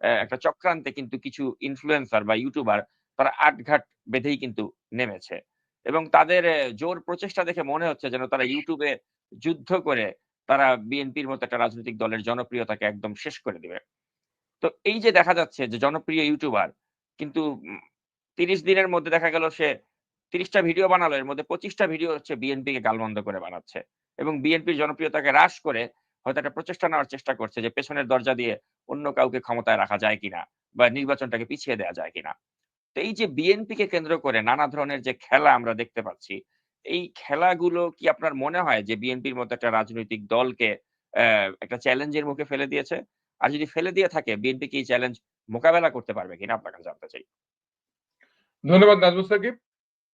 একটা চক্রান্তে কিন্তু কিছু ইনফ্লুয়েন্সার বা ইউটিউবার তারা আটঘাট বেঁধেই কিন্তু নেমেছে। এবং তাদের জোর প্রচেষ্টা দেখে মনে হচ্ছে যেন তারা ইউটিউবে যুদ্ধ করে তারা বিএনপির মতো একটা রাজনৈতিক দলের জনপ্রিয়তাকে একদম শেষ করে দিবে। তো এই যে দেখা যাচ্ছে যে জনপ্রিয় ইউটিউবার কিন্তু তিরিশ দিনের মধ্যে দেখা গেল সে তিরিশটা ভিডিও বানালো, এর মধ্যে পঁচিশটা ভিডিও হচ্ছে বিএনপি কে গালমন্দ করে বানাচ্ছে। এবং বিএনপির জনপ্রিয়তাকে হ্রাস করে হয়তো একটা প্রচেষ্টা নেওয়ার চেষ্টা করছে যে পেছনের দরজা দিয়ে অন্য কাউকে ক্ষমতায় রাখা যায় কিনা বা নির্বাচনটাকে পিছিয়ে দেওয়া যায় কিনা। তো এই যে বিএনপি কে কেন্দ্র করে নানা ধরনের যে খেলা আমরা দেখতে পাচ্ছি, এই খেলাগুলো কি আপনার মনে হয় যে বিএনপির মতো একটা রাজনৈতিক দলকে একটা চ্যালেঞ্জের মুখে ফেলে দিয়েছে? আর যদি ফেলে দিয়ে থাকে, বিএনপি কি চ্যালেঞ্জ মোকাবেলা করতে পারবে কিনা আপনাকে জানতে চাই। ধন্যবাদ নাজমুল সাকিব।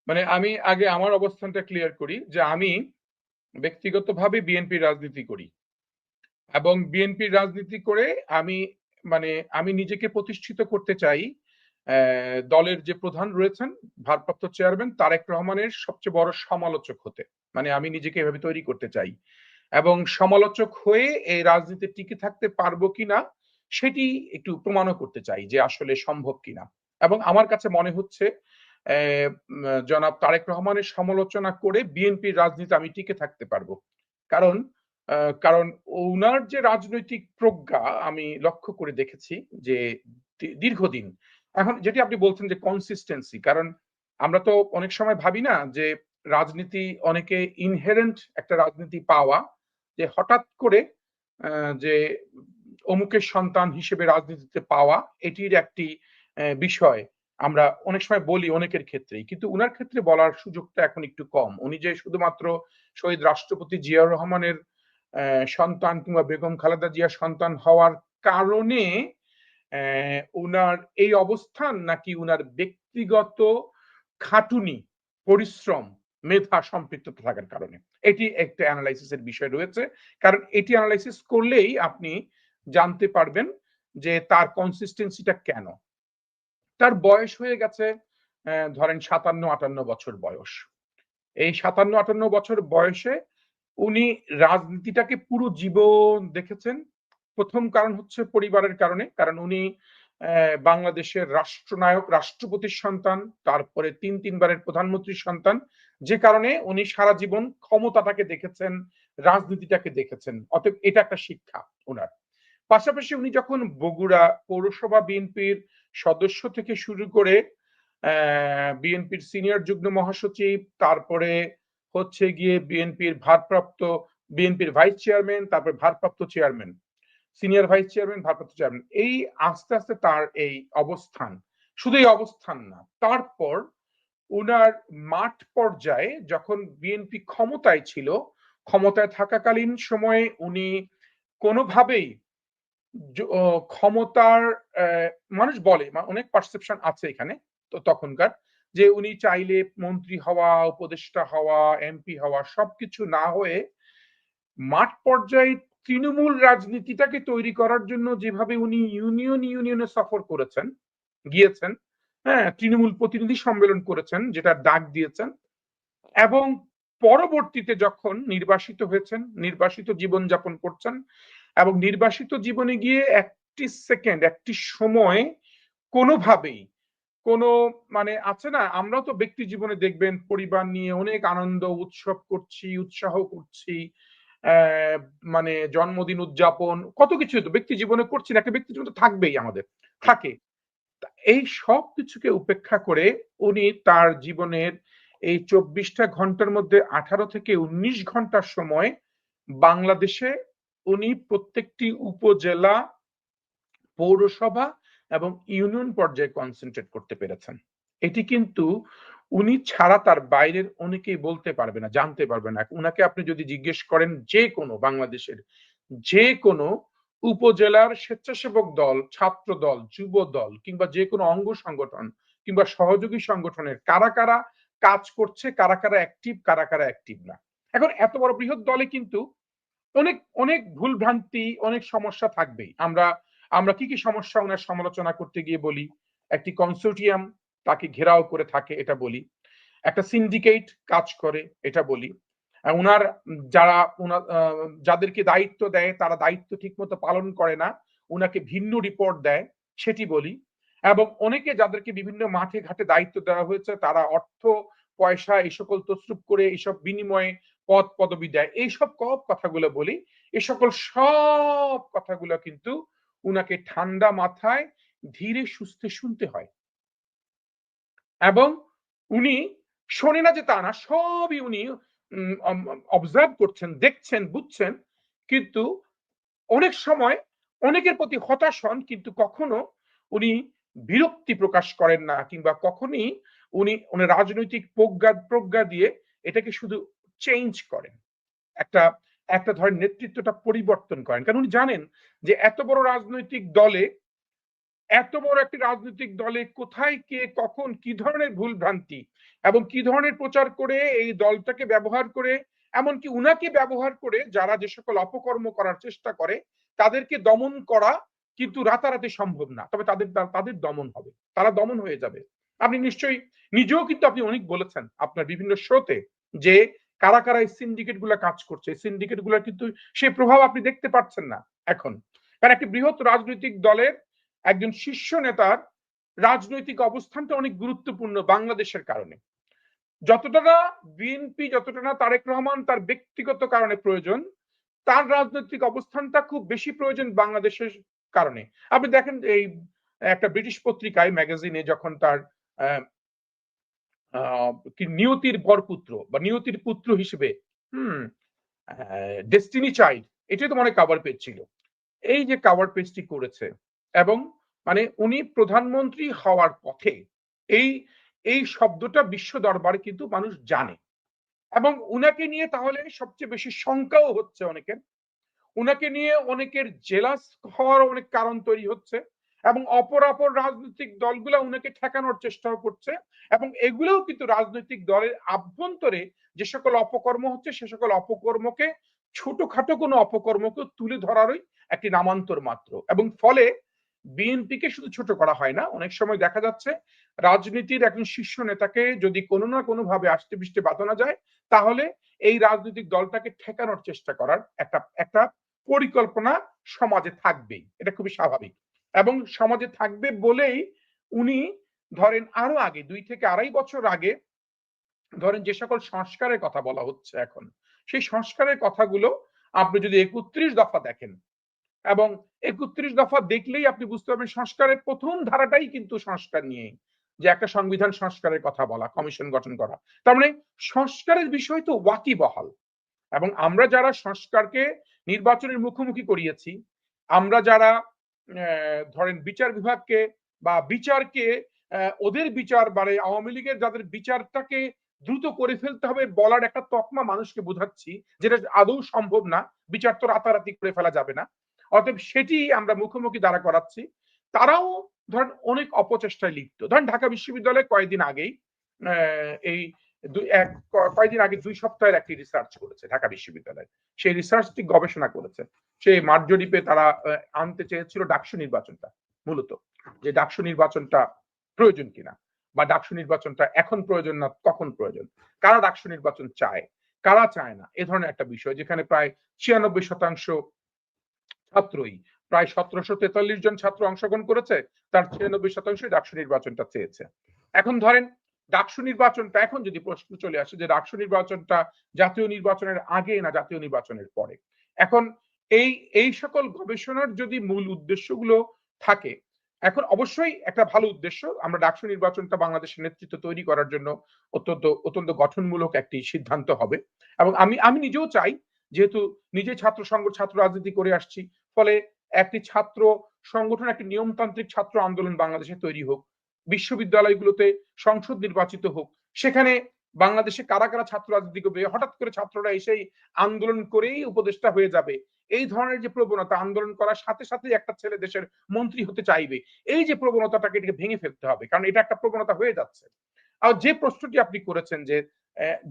মানে আমি আগে আমার অবস্থানটা ক্লিয়ার করি যে আমি ব্যক্তিগতভাবে বিএনপির রাজনীতি করি। এবং বিএনপির রাজনীতি করে আমি মানে আমি নিজেকে প্রতিষ্ঠিত করতে চাই দলের যে প্রধান রয়েছেন, ভারপ্রাপ্ত চেয়ারম্যান তারেক রহমানের সবচেয়ে বড় সমালোচক হতে। মানে আমি নিজেকে এভাবে তৈরি করতে চাই। এবং সমালোচক হয়ে এই রাজনীতি টিকে থাকতে পারব কিনা, সেটি একটু প্রমাণও করতে চাই যে আসলে সম্ভব কিনা। এবং আমার কাছে মনে হচ্ছে জনাব তারেক রহমানের সমালোচনা করে বিএনপির রাজনীতি আমি টিকে থাকতে পারব। কারণ কারণ ওনার যে রাজনৈতিক প্রজ্ঞা আমি লক্ষ্য করে দেখেছি যে দীর্ঘদিন এখন যেটি আপনি বলছেন যে কনসিস্টেন্সি কারণ আমরা তো অনেক সময় ভাবি না যে রাজনীতি অনেকে ইনহেরেন্ট একটা রাজনীতি পাওয়া যে হঠাৎ করে যে অমুকের সন্তান হিসেবে রাজনীতিতে পাওয়া এটির একটি বিষয় আমরা অনেক সময় বলি অনেকের ক্ষেত্রেই। কিন্তু উনার ক্ষেত্রে বলার সুযোগটা এখন একটু কম। উনি যে শুধুমাত্র শহীদ রাষ্ট্রপতি জিয়াউর রহমানের সন্তান কিংবা বেগম খালেদা জিয়ার সন্তান হওয়ার কারণে উনার এই অবস্থান নাকি উনার ব্যক্তিগত খাটুনি, পরিশ্রম, মেধা সম্পৃক্ততা থাকার কারণে। এটি একটা অ্যানালাইসিসের বিষয় রয়েছে। কারণ এটি অ্যানালাইসিস করলেই আপনি জানতে পারবেন যে তার কনসিস্টেন্সিটা কেন। তার বয়স হয়ে গেছে ধরেন সাতান্ন আটান্ন বছর বয়স। এই সাতান্ন আটান্ন বছর বয়সে উনি রাজনীতিটাকে পুরো জীবন দেখেছেন। প্রথম কারণ হচ্ছে পরিবারের কারণে। কারণ উনি বাংলাদেশের রাষ্ট্রনায়ক, রাষ্ট্রপতির সন্তান, তারপরে তিন, তিনবারের প্রধানমন্ত্রীর সন্তান। যে কারণে উনি সারা জীবন ক্ষমতাটাকে দেখেছেন, রাজনীতিটাকে দেখেছেন। অতএব এটা একটা শিক্ষা ওনার পাশাপাশি উনি যখন বগুড়া পৌরসভা বিএনপির সদস্য থেকে শুরু করে বিএনপির সিনিয়র যুগ্ম মহাসচিব, তারপরে হচ্ছে গিয়ে বিএনপির ভারপ্রাপ্ত, বিএনপির ভাইস চেয়ারম্যান তারপরে ভারপ্রাপ্ত চেয়ারম্যান সিনিয়র ভাইস চেয়ারম্যান ভারপ্রাপ্ত চেয়ারম্যান এই আস্তে আস্তে তার এই অবস্থান। শুধু এই অবস্থান না, তারপর উনার মাঠ পর্যায়ে যখন বিএনপি ক্ষমতায় ছিল, ক্ষমতায় থাকাকালীন সময়ে উনি কোনোভাবেই ক্ষমতার মানুষ বলে অনেক পারসেপশন আছে এখানে, তো তখনকার। যে উনি চাইলে মন্ত্রী হওয়া, উপদেষ্টা হওয়া, এমপি হওয়া, সবকিছু না হয়ে মাঠ পর্যায়ে তৃণমূল রাজনীতিটাকে তৈরি করার জন্য যেভাবে উনি ইউনিয়ন ইউনিয়নে সফর করেছেন, গিয়েছেন হ্যাঁ তৃণমূল প্রতিনিধি সম্মেলন করেছেন, যেটা ডাক দিয়েছেন এবং পরবর্তীতে যখন নির্বাসিত হয়েছেন, নির্বাসিত জীবন যাপন করছেন এবং নির্বাসিত জীবনে গিয়ে একটি সেকেন্ড, একটি সময় কোনোভাবেই কোনো মানে আছে না? আমরা তো ব্যক্তি জীবনে দেখবেন পরিবার নিয়ে অনেক আনন্দ, উৎসব করছি, উৎসাহ করছি মানে জন্মদিন উদযাপন, কত কিছু তো ব্যক্তি জীবনে করছি না, একটা ব্যক্তি জীবন তো থাকবেই আমাদের, থাকে। এই সব কিছুকে উপেক্ষা করে উনি তার জীবনের এই চব্বিশটা ঘণ্টার মধ্যে আঠারো থেকে উনিশ ঘণ্টার সময় বাংলাদেশে উনি প্রত্যেকটি উপজেলা, পৌরসভা এবং ইউনিয়ন পর্যায়ে কনসেন্ট্রেট করতে পেরেছেন। এটি কিন্তু উনি ছাড়া তার বাইরের অনেকেই বলতে পারবে না, জানতে পারবে না। উনাকে আপনি যদি জিজ্ঞেস করেন যে কোনো বাংলাদেশের যে কোনো উপজেলার স্বেচ্ছাসেবক দল, ছাত্র দল, যুব দল কিংবা যে কোনো অঙ্গ সংগঠন কিংবা সহযোগী সংগঠনের কারা কারা কাজ করছে, কারা কারা অ্যাক্টিভ কারা কারা অ্যাক্টিভ না। এখন এত বড় বৃহৎ দলে কিন্তু অনেক অনেক ভুল ভ্রান্তি অনেক সমস্যা থাকবেই। আমরা আমরা কি কি সমস্যা ওনার সমালোচনা করতে গিয়ে বলি? একটি কনসোর্টিয়াম তাকে ঘেরাও করে থাকে, এটা বলি। একটা সিন্ডিকেট কাজ করে, এটা বলি। উনার যারা যাদেরকে দায়িত্ব দেয়, তারা দায়িত্ব ঠিক মতো পালন করে না, উনাকে ভিন্ন রিপোর্ট দেয়, সেটি বলি। এবং অনেকে যাদেরকে বিভিন্ন মাঠে ঘাটে দায়িত্ব দেওয়া হয়েছে, তারা অর্থ, পয়সা, এই সকল তসরুপ করে এইসব বিনিময়ে পদ পদবি দেয় এইসব কব কথাগুলো বলি, এ সকল সব কথাগুলো কিন্তু উনাকে ঠান্ডা মাথায় ধীরে সুস্থে শুনতে হয়। এবং উনি শোনে না যে তা না, সবই উনি অবজার্ভ করছেন, দেখছেন, বুঝছেন, কিন্তু অনেক সময় অনেকের প্রতি হতাশ হন, কিন্তু কখনো উনি বিরক্তি প্রকাশ করেন না, কিংবা কখনই উনি উনি রাজনৈতিক প্রজ্ঞা প্রজ্ঞা দিয়ে এটাকে শুধু চেঞ্জ করেন। একটা একটা ধরেন নেতৃত্বটা পরিবর্তন করেন। কারণ উনি জানেন যে এত বড় রাজনৈতিক দলে, এত বড় একটি রাজনৈতিক দলে কোথায় কে কখন কি ধরনের ভুল ভ্রান্তি এবং কি ধরনের প্রচার করে এই দলটাকে ব্যবহার করে, এমনকি উনাকে ব্যবহার করে যারা যে সকল অপকর্ম করার চেষ্টা করে, তাদেরকে দমন করা কিন্তু রাতারাতি সম্ভব না। তবে তাদের তাদের দমন হবে। তারা দমন হয়ে যাবে। আপনি নিশ্চয়ই নিজেও কিন্তু আপনি অনেক বলেছেন আপনার বিভিন্ন শোতে যে কারা কারা এই সিন্ডিকেটগুলা কাজ করছে? এই সিন্ডিকেটগুলা কিন্তু সেই প্রভাব আপনি দেখতে পাচ্ছেন না এখন। কারণ একটি বৃহৎ রাজনৈতিক দলের একজন শীর্ষ নেতার রাজনৈতিক অবস্থানটা অনেক গুরুত্বপূর্ণ বাংলাদেশের কারণে। যতটা না বিএনপি, যতটা না তারেক রহমান তার ব্যক্তিগত কারণে প্রয়োজন, তার রাজনৈতিক অবস্থানটা খুব বেশি প্রয়োজন বাংলাদেশের কারণে। আপনি দেখেন এই একটা ব্রিটিশ পত্রিকায় ম্যাগাজিনে যখন তার নিয়তির বরপুত্র বা নিয়তির পুত্র হিসেবে, হুম ডেস্টিনি চাইল্ড এটাই তো মনে কাভার পেজ ছিল। এই যে কাভার পেজটি করেছে এবং মানে উনি প্রধানমন্ত্রী হওয়ার পথে এই এই শব্দটা বিশ্ব দরবারে কিন্তু মানুষ জানে। এবং উনাকে নিয়ে তাহলে সবচেয়ে বেশি শঙ্কাও হচ্ছে অনেকের। উনাকে নিয়ে অনেকের জেলাস হওয়ার অনেক কারণ তৈরি হচ্ছে। এবং অপর অপর রাজনৈতিক দলগুলো উনাকে ঠেকানোর চেষ্টাও করছে এবং এগুলোও কিন্তু রাজনৈতিক দলের আভ্যন্তরে যে সকল অপকর্ম হচ্ছে, সে সকল অপকর্মকে ছোটখাটো কোনো অপকর্মকে তুলে ধরারই একটি নামান্তর মাত্র। এবং ফলে বিএনপিকে শুধু ছোট করা হয় না, অনেক সময় দেখা যাচ্ছে রাজনীতির একজন শীর্ষ নেতাকে যদি কোনো না কোনো ভাবে আসতে বৃষ্টি বাঁধানো যায়, তাহলে এই রাজনৈতিক দলটাকে ঠেকানোর চেষ্টা করার একটা একটা পরিকল্পনা সমাজে থাকবেই। এটা খুবই স্বাভাবিক। এবং সমাজে থাকবে বলেই উনি ধরেন আরও আগে, দুই থেকে আড়াই বছর আগে ধরেন যে সকল সংস্কারের কথা বলা হচ্ছে এখন, সেই সংস্কারের কথাগুলো আপনি যদি একত্রিশ দফা দেখেন এবং একত্রিশ দফা দেখলেই আপনি বুঝতে পারবেন সংস্কারের প্রথম ধারাটাই কিন্তু সংস্কার নিয়ে, যে একটা সংবিধান সংস্কারের কথা বলা, কমিশন গঠন করা। তার মানে সংস্কারের বিষয় তো ওয়াকি বহাল এবং আমরা যারা সংস্কারকে নির্বাচনের মুখোমুখি করিয়েছি, আমরা যারা ধরেন বিচার বিভাগকে বা বিচারকে ওদের বিচার বাড়ে আওয়ামী লীগের যাদের বিচারটাকে দ্রুত করে ফেলতে হবে বলার একটা তকমা মানুষকে বোঝাচ্ছি, যেটা আদৌ সম্ভব না, বিচার তো রাতারাতি করে ফেলা যাবে না। অতএব সেটি আমরা মুখোমুখি দ্বারা করাচ্ছি। তারাও ধরেন অনেক অপচেষ্টায় লিপ্ত। ধরেন ঢাকা বিশ্ববিদ্যালয়ে কয়েকদিন আগেই এই কয়েকদিন আগে দুই সপ্তাহের একটি রিসার্চ করেছে ঢাকা বিশ্ববিদ্যালয়। সেই রিসার্চটি গবেষণা করেছে। সেই মার্জরিপে তারা আনতে চেয়েছিল ডাকসু নির্বাচনটা, মূলত। যে ডাকসু নির্বাচনটা প্রয়োজন কিনা বা ডাকসু নির্বাচনটা এখন প্রয়োজন না, কখন প্রয়োজন? কারা ডাকসু নির্বাচন চায়? কারা চায় না? এ ধরনের একটা বিষয়, যেখানে প্রায় ছিয়ানব্বই শতাংশ ছাত্রই, প্রায় সতেরোশো তেতাল্লিশ জন ছাত্র অংশগ্রহণ করেছে, তার ছিয়ানব্বই শতাংশই ডাকসু নির্বাচনটা চেয়েছে। এখন ধরেন ডাকসু নির্বাচনটা এখন যদি প্রশ্ন চলে আসে যে ডাকসু নির্বাচনটা জাতীয় নির্বাচনের আগে না জাতীয় নির্বাচনের পরে? এখন এই এই সকল গবেষণার যদি মূল উদ্দেশ্যগুলো থাকে, এখন অবশ্যই একটা ভালো উদ্দেশ্য আমরা ডাকসু নির্বাচনটা বাংলাদেশের নেতৃত্ব তৈরি করার জন্য অত্যন্ত অত্যন্ত গঠনমূলক একটি সিদ্ধান্ত হবে। এবং আমি আমি নিজেও চাই, যেহেতু নিজে ছাত্র সংঘ, ছাত্র রাজনীতি করে আসছি, ফলে একটি ছাত্র সংগঠন, একটি নিয়মতান্ত্রিক ছাত্র আন্দোলন বাংলাদেশে তৈরি হোক। বিশ্ববিদ্যালয়গুলোতে সংসদ নির্বাচিত হোক। সেখানে বাংলাদেশে কারা কারা ছাত্র রাজনীতি করবে? হঠাৎ করে ছাত্ররা এসেই আন্দোলন করেই উপদেষ্টা হয়ে যাবে। এই ধরনের যে প্রবণতা, আন্দোলন করার সাথে সাথে একটা ছেলে দেশের মন্ত্রী হতে চাইবে। এই যে প্রবণতাটাকে এটাকে ভেঙে ফেলতে হবে, কারণ এটা একটা প্রবণতা হয়ে যাচ্ছে। আর যে প্রশ্নটি আপনি করেছেন যে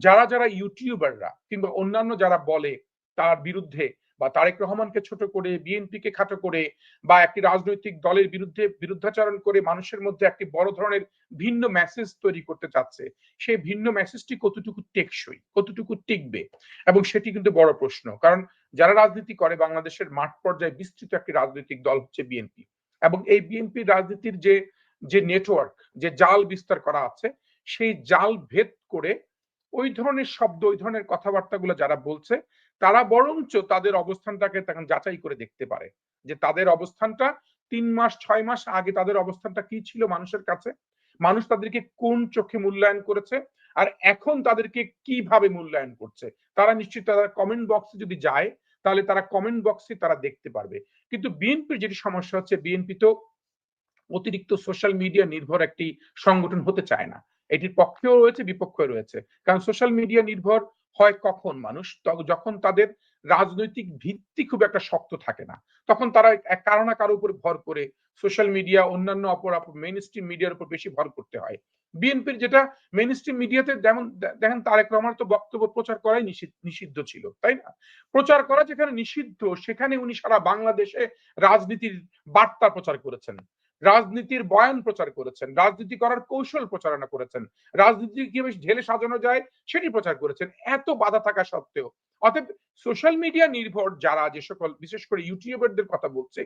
যারা যারা ইউটিউবাররা কিংবা অন্যান্য যারা বলে তার বিরুদ্ধে বা তারেক রহমানকে ছোট করে, বিএনপিকে খাটো করে বা একটি রাজনৈতিক দলের বিরুদ্ধে বিরুদ্ধাচরণ করে মানুষের মধ্যে একটি বড় ধরনের ভিন্ন মেসেজ তৈরি করতে চাচ্ছে, সেই ভিন্ন মেসেজটি কতটুকু টেকসই, কতটুকু টিকবে? এবং সেটি কিন্তু বড় প্রশ্ন, কারণ যারা রাজনীতি করে বাংলাদেশের মাঠ পর্যায়ে বিস্তৃত একটি রাজনৈতিক দল হচ্ছে বিএনপি এবং এই বিএনপি রাজনীতির যে যে নেটওয়ার্ক যে জাল বিস্তার করা আছে, সেই জাল ভেদ করে ওই ধরনের শব্দ, ওই ধরনের কথাবার্তাগুলো যারা বলছে তারা বরঞ্চ তাদের অবস্থানটাকে তখন যাচাই করে দেখতে পারে যে তাদের অবস্থানটা তিন মাস, ছয় মাস আগে তাদের অবস্থানটা কি ছিল মানুষের কাছে? মানুষ তাদেরকে কোন চোখে মূল্যায়ন করেছে? আর এখন তাদেরকে কীভাবে মূল্যায়ন করছে? তারা নিশ্চিত তারা কমেন্ট বক্সে যদি যায়, তাহলে তারা কমেন্ট বক্সে তারা দেখতে পারবে। কিন্তু বিএনপির যেটি সমস্যা হচ্ছে বিএনপি তো অতিরিক্ত সোশ্যাল মিডিয়া নির্ভর একটি সংগঠন হতে চায় না। এটির পক্ষেও রয়েছে, বিপক্ষেও রয়েছে। কারণ সোশ্যাল মিডিয়া নির্ভর হয় কখন মানুষ? যখন তাদের রাজনৈতিক ভিত্তি খুব একটা শক্ত থাকে না। তখন তারা এক কারও না কারও উপর ভর করে সোশ্যাল মিডিয়া অন্যান্য অপর মেইন স্ট্রিম মিডিয়ার উপর বেশি ভর করতে হয়। বিএনপির যেটা মেইন স্ট্রিম মিডিয়াতে যেমন দেখেন তারেক রহমান তো বক্তব্য প্রচার করাই নিষিদ্ধ ছিল, তাই না? প্রচার করা যেখানে নিষিদ্ধ, সেখানে উনি সারা বাংলাদেশে রাজনীতির বার্তা প্রচার করেছেন। রাজনীতির বয়ান প্রচার করেছেন, রাজনীতি করার কৌশল প্রচারণা করেছেন, রাজনীতি কীভাবে ঢেলে সাজানো যায় সেটি প্রচার করেছেন, এত বাধা থাকা সত্ত্বেও। অতএব সোশ্যাল মিডিয়া নির্ভর যারা যে সকল, বিশেষ করে ইউটিউবারদের কথা বলছে,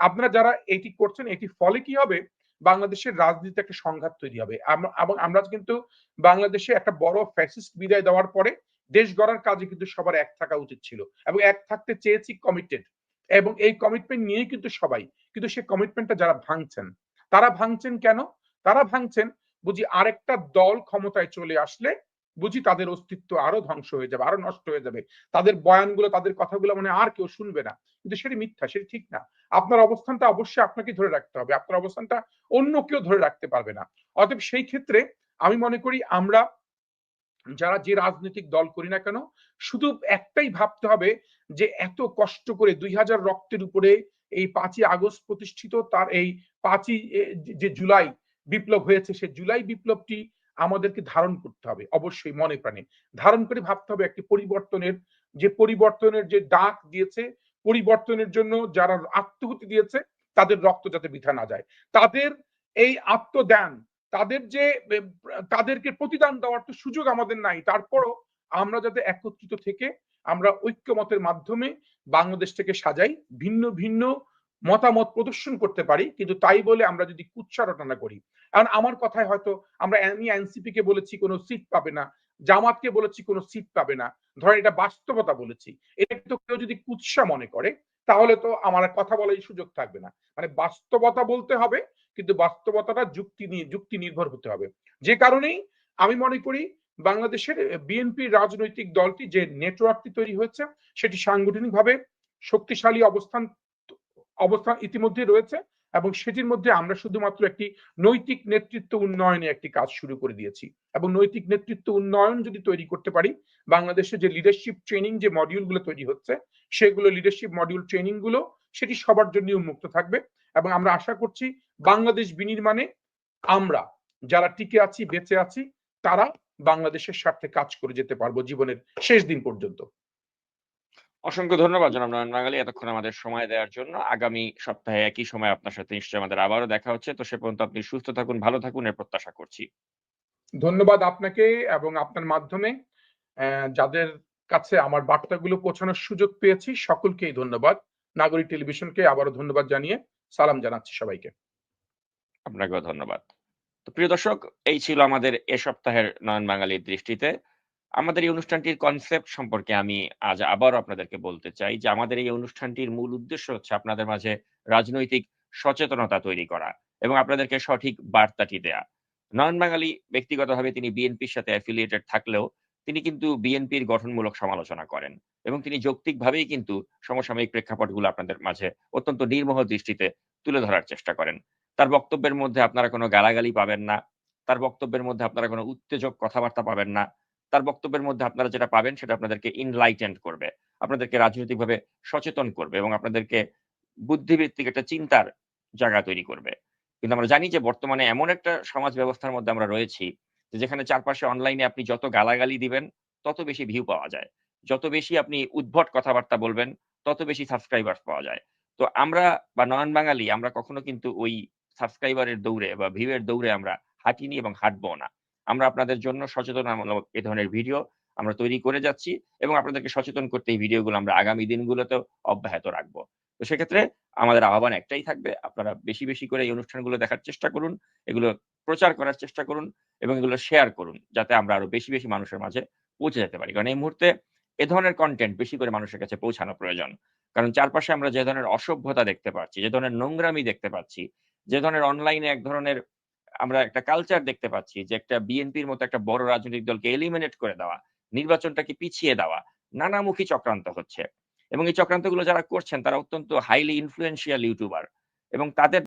আপনারা যারা এটি করছেন, এটি ফলে কি হবে? বাংলাদেশের রাজনীতিতে একটা সংঘাত তৈরি হবে। এবং আমরা কিন্তু বাংলাদেশে একটা বড় ফ্যাসিস্ট বিদায় দেওয়ার পরে দেশ গড়ার কাজে কিন্তু সবার এক থাকা উচিত ছিল এবং এক থাকতে চেয়েছি কমিটেড এবং এই কমিটমেন্ট নিয়ে কিন্তু সবাই। কিন্তু সেই কমিটমেন্টটা যারা ভাঙছেন, তারা ভাঙছেন কেন? তারা ভাঙছেন বুঝি আরেকটা দল ক্ষমতায় চলে আসলে বুঝি তাদের অস্তিত্ব আরও ধ্বংস হয়ে যাবে, আরও নষ্ট হয়ে যাবে। তাদের বয়ানগুলো, তাদের কথাগুলো মানে আর কেউ শুনবে না। কিন্তু সেটি মিথ্যা, সেটি ঠিক না। আপনার অবস্থানটা অবশ্যই আপনাকে ধরে রাখতে হবে। আপনার অবস্থানটা অন্য কেউ ধরে রাখতে পারবে না। অতএব সেই ক্ষেত্রে আমি মনে করি আমরা যারা যে রাজনৈতিক দল করি না কেন, শুধু একটাই ভাবতে হবে যে এত কষ্ট করে দুই হাজার রক্তের উপরে এই পাঁচই আগস্ট প্রতিষ্ঠিত তার এই পাঁচই যে জুলাই বিপ্লব হয়েছে, সে জুলাই বিপ্লবটি আমাদেরকে ধারণ করতে হবে, অবশ্যই মনে প্রাণে। ধারণ করে ভাবতে হবে একটি পরিবর্তনের, যে পরিবর্তনের যে ডাক দিয়েছে, পরিবর্তনের জন্য যারা আত্মহুতি দিয়েছে, তাদের রক্ত যাতে বৃথা না যায়। তাদের এই আত্মদান তাদের যে তাদেরকে প্রতিদান দেওয়ার তো সুযোগ আমাদের নাই। তারপরও আমরা যাতে একত্রিত থেকে আমরা ঐক্যমতের মাধ্যমে বাংলাদেশ থেকে সাজাই, ভিন্ন ভিন্ন মতামত প্রদর্শন করতে পারি, কিন্তু তাই বলে আমরা যদি কুচ্ছা রটনা করি। কারণ আমার কথায় হয়তো আমরা আমি এনসিপি কে বলেছি কোনো সিট পাবে না জামাতকে বলেছি কোনো সিট পাবে না। ধরেন এটা বাস্তবতা বলেছি। এটা কিন্তু কেউ যদি কুৎসা মনে করে তাহলে তো আমার কথা বলার সুযোগ থাকবে না। মানে বাস্তবতা বলতে হবে, কিন্তু বাস্তবতাটা যুক্তি নিয়ে, যুক্তি নির্ভর হতে হবে। যে কারণেই আমি মনে করি বাংলাদেশের বিএনপি রাজনৈতিক দলটি যে নেটওয়ার্কটি তৈরি হয়েছে, সেটি সাংগঠনিকভাবে শক্তিশালী অবস্থান অবস্থান ইতিমধ্যে রয়েছে। এবং সেটির মধ্যে আমরা শুধুমাত্র একটি নৈতিক নেতৃত্ব উন্নয়নে একটি কাজ শুরু করে দিয়েছি। এবং নৈতিক নেতৃত্ব উন্নয়ন যদি তৈরি করতে পারি, বাংলাদেশে যে লিডারশিপ ট্রেনিং যে মডিউলগুলো তৈরি হচ্ছে, সেগুলো লিডারশিপ মডিউল ট্রেনিংগুলো সেটি সবার জন্য উন্মুক্ত থাকবে। এবং আমরা আশা করছি বাংলাদেশ বিনির্মাণে আমরা যারা টিকে আছি, বেঁচে আছি, তারা বাংলাদেশের স্বার্থে কাজ করে যেতে পারব জীবনের শেষ দিন পর্যন্ত। অসংখ্য ধন্যবাদ জনাব নয়ন বাঙালি এতক্ষণ আমাদের সময় দেওয়ার জন্য। আগামী সপ্তাহে একই সময় আপনার সাথে নিশ্চয়ই আমাদের আবারও দেখা হচ্ছে। তো সে পর্যন্ত আপনি সুস্থ থাকুন ভালো থাকুন এর প্রত্যাশা করছি। ধন্যবাদ আপনাকে এবং আপনার মাধ্যমে। যাদের কাছে আমার বার্তাগুলো পৌঁছানোর সুযোগ পেয়েছি সকলকেই ধন্যবাদ। নাগরিক টেলিভিশনকে আবারও ধন্যবাদ জানিয়ে সালাম জানাচ্ছি সবাইকে। আপনাকেও ধন্যবাদ। তো প্রিয় দর্শক এই ছিল আমাদের এ সপ্তাহের নয়ন বাঙালির দৃষ্টিতে। আমাদের এই অনুষ্ঠানটির কনসেপ্ট সম্পর্কে আমি আজ আবারও আপনাদেরকে বলতে চাই যে আমাদের এই অনুষ্ঠানটির মূল উদ্দেশ্য হচ্ছে আপনাদের মাঝে রাজনৈতিক সচেতনতা তৈরি করা এবং আপনাদেরকে সঠিক বার্তাটি দেয়া। নয়ন বাঙালি ব্যক্তিগতভাবে তিনি বিএনপির সাথে অ্যাফিলিয়েটেড থাকলেও তিনি কিন্তু বিএনপির গঠনমূলক সমালোচনা করেন এবং তিনি যৌক্তিকভাবেই কিন্তু সমসাময়িক প্রেক্ষাপটগুলো আপনাদের মাঝে অত্যন্ত নির্মহ দৃষ্টিতে তুলে ধরার চেষ্টা করেন। তার বক্তব্যের মধ্যে আপনারা কোনো গালাগালি পাবেন না, তার বক্তব্যের মধ্যে আপনারা কোনো উত্তেজক কথাবার্তা পাবেন না তার বক্তব্যের মধ্যে আপনারা যেটা পাবেন সেটা আপনাদেরকে ইনলাইটেন্ড করবে, আপনাদেরকে রাজনৈতিকভাবে সচেতন করবে এবং আপনাদেরকে বুদ্ধিভিত্তিক একটা চিন্তার জায়গা তৈরি করবে। কিন্তু আমরা জানি যে বর্তমানে এমন একটা সমাজ ব্যবস্থার মধ্যে আমরা রয়েছি যেখানে চারপাশে অনলাইনে আপনি যত গালাগালি দিবেন, তত বেশি ভিউ পাওয়া যায়। যত বেশি আপনি উদ্ভট কথাবার্তা বলবেন, তত বেশি সাবস্ক্রাইবার পাওয়া যায়। তো আমরা বা নয়ন বাঙালি আমরা কখনো কিন্তু ওই সাবস্ক্রাইবারের দৌড়ে বা ভিউ এর দৌড়ে আমরা হাঁটিনি এবং হাঁটবো না। আমরা আপনাদের জন্য সচেতনামূলক এ ধরনের ভিডিও আমরা তৈরি করে যাচ্ছি এবং আপনাদেরকে সচেতন করতে এই ভিডিওগুলো আমরা আগামী দিনগুলোতেও অব্যাহত রাখব তো সেক্ষেত্রে আমাদের আহ্বান একটাই থাকবে আপনারা বেশি, বেশি করে এই অনুষ্ঠানগুলো দেখার চেষ্টা করুন। এগুলো প্রচার করার চেষ্টা করুন এবং এগুলো শেয়ার করুন। যাতে আমরা আরও বেশি, বেশি মানুষের মাঝে পৌঁছে যেতে পারি। কারণ এই মুহূর্তে এ ধরনের কন্টেন্ট বেশি করে মানুষের কাছে পৌঁছানো প্রয়োজন। কারণ চারপাশে আমরা যে ধরনের অসভ্যতা দেখতে পাচ্ছি, যে ধরনের নোংরামি দেখতে পাচ্ছি, যে ধরনের অনলাইনে এক ধরনের আমরা একটা কালচার দেখতে পাচ্ছি যে একটা বিএনপির মতো একটা বড় রাজনৈতিক দলকে এলিমিনেট করে দেওয়া, নির্বাচনটাকে পিছিয়ে দেওয়া, নানামুখী চক্রান্ত হচ্ছে। এবং এই চক্রান্তগুলো যারা করছেন তারা অত্যন্ত হাইলি ইনফ্লুয়েন্সিয়াল ইউটিউবার এবং তাদের